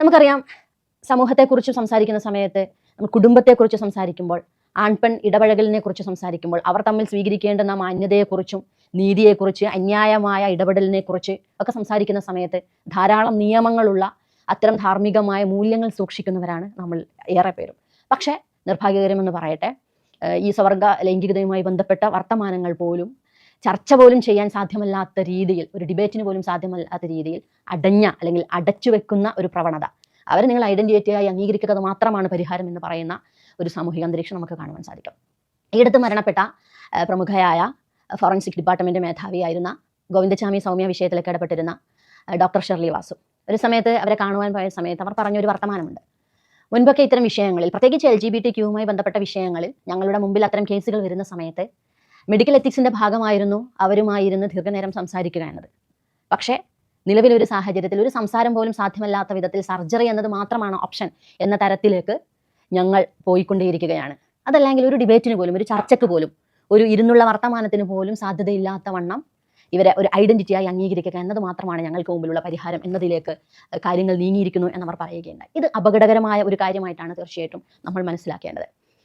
നമുക്കറിയാം സമൂഹത്തെക്കുറിച്ച് സംസാരിക്കുന്ന സമയത്ത് നമ്മൾ കുടുംബത്തെക്കുറിച്ച് സംസാരിക്കുമ്പോൾ ആൺപെൺ ഇടപഴകലിനെ കുറിച്ച് സംസാരിക്കുമ്പോൾ അവർ തമ്മിൽ സ്വീകരിക്കേണ്ടുന്ന മാന്യതയെക്കുറിച്ചും നീതിയെക്കുറിച്ച് അന്യായമായ ഇടപെടലിനെ കുറിച്ച് ഒക്കെ സംസാരിക്കുന്ന സമയത്ത് ധാരാളം നിയമങ്ങളുള്ള അത്തരം ധാർമ്മികമായ മൂല്യങ്ങൾ സൂക്ഷിക്കുന്നവരാണ് നമ്മൾ ഏറെ പേരും പക്ഷേ നിർഭാഗ്യകരമെന്ന് പറയട്ടെ ഈ സ്വർഗ ലൈംഗികതയുമായി ബന്ധപ്പെട്ട വർത്തമാനങ്ങൾ പോലും ചർച്ച പോലും ചെയ്യാൻ സാധ്യമല്ലാത്ത രീതിയിൽ ഒരു ഡിബേറ്റിന് പോലും സാധ്യമല്ലാത്ത രീതിയിൽ അടഞ്ഞ അല്ലെങ്കിൽ അടച്ചു വെക്കുന്ന ഒരു പ്രവണത. അവരെ നിങ്ങൾ ഐഡന്റിറ്റിയായി അംഗീകരിക്കുന്നത് മാത്രമാണ് പരിഹാരം എന്ന് പറയുന്ന ഒരു സാമൂഹിക അന്തരീക്ഷം നമുക്ക് കാണുവാൻ സാധിക്കും. ഈ അടുത്ത് മരണപ്പെട്ട പ്രമുഖയായ ഫോറൻസിക് ഡിപ്പാർട്ട്മെന്റ് മേധാവിയായിരുന്ന ഗോവിന്ദചാമി സൗമ്യ വിഷയത്തിലൊക്കെ ഇടപെട്ടിരുന്ന ഡോക്ടർ ഷെർലി വാസു. ഒരു സമയത്ത് അവരെ കാണുവാൻ പോയ സമയത്ത് അവർ പറഞ്ഞൊരു വർത്തമാനമുണ്ട്. മുൻപൊക്കെ ഇത്തരം വിഷയങ്ങളിൽ പ്രത്യേകിച്ച് എൽ ജി ബി ടി ക്യൂവുമായി ബന്ധപ്പെട്ട വിഷയങ്ങളിൽ ഞങ്ങളുടെ മുമ്പിൽ അത്തരം കേസുകൾ വരുന്ന സമയത്ത് മെഡിക്കൽ എത്തിക്സിന്റെ ഭാഗമായിരുന്നു അവരുമായിരുന്നു ദീർഘനേരം സംസാരിക്കുക എന്നത് പക്ഷേ നിലവിലൊരു സാഹചര്യത്തിൽ ഒരു സംസാരം പോലും സാധ്യമല്ലാത്ത വിധത്തിൽ സർജറി എന്നത് മാത്രമാണ് ഓപ്ഷൻ എന്ന തരത്തിലേക്ക് ഞങ്ങൾ പോയിക്കൊണ്ടേയിരിക്കുകയാണ്. അതല്ലെങ്കിൽ ഒരു ഡിബേറ്റിന് പോലും ഒരു ചർച്ചയ്ക്ക് പോലും ഒരു ഇരുന്നുള്ള വർത്തമാനത്തിന് പോലും സാധ്യതയില്ലാത്ത വണ്ണം ഇവരെ ഒരു ഐഡന്റിറ്റിയായി അംഗീകരിക്കുക എന്നത് മാത്രമാണ് ഞങ്ങൾക്ക് മുമ്പിലുള്ള പരിഹാരം എന്നതിലേക്ക് കാര്യങ്ങൾ നീങ്ങിയിരിക്കുന്നു എന്നവർ പറയുകയുണ്ടായി. ഇത് അപകടകരമായ ഒരു കാര്യമായിട്ടാണ് തീർച്ചയായിട്ടും നമ്മൾ മനസ്സിലാക്കേണ്ടത്.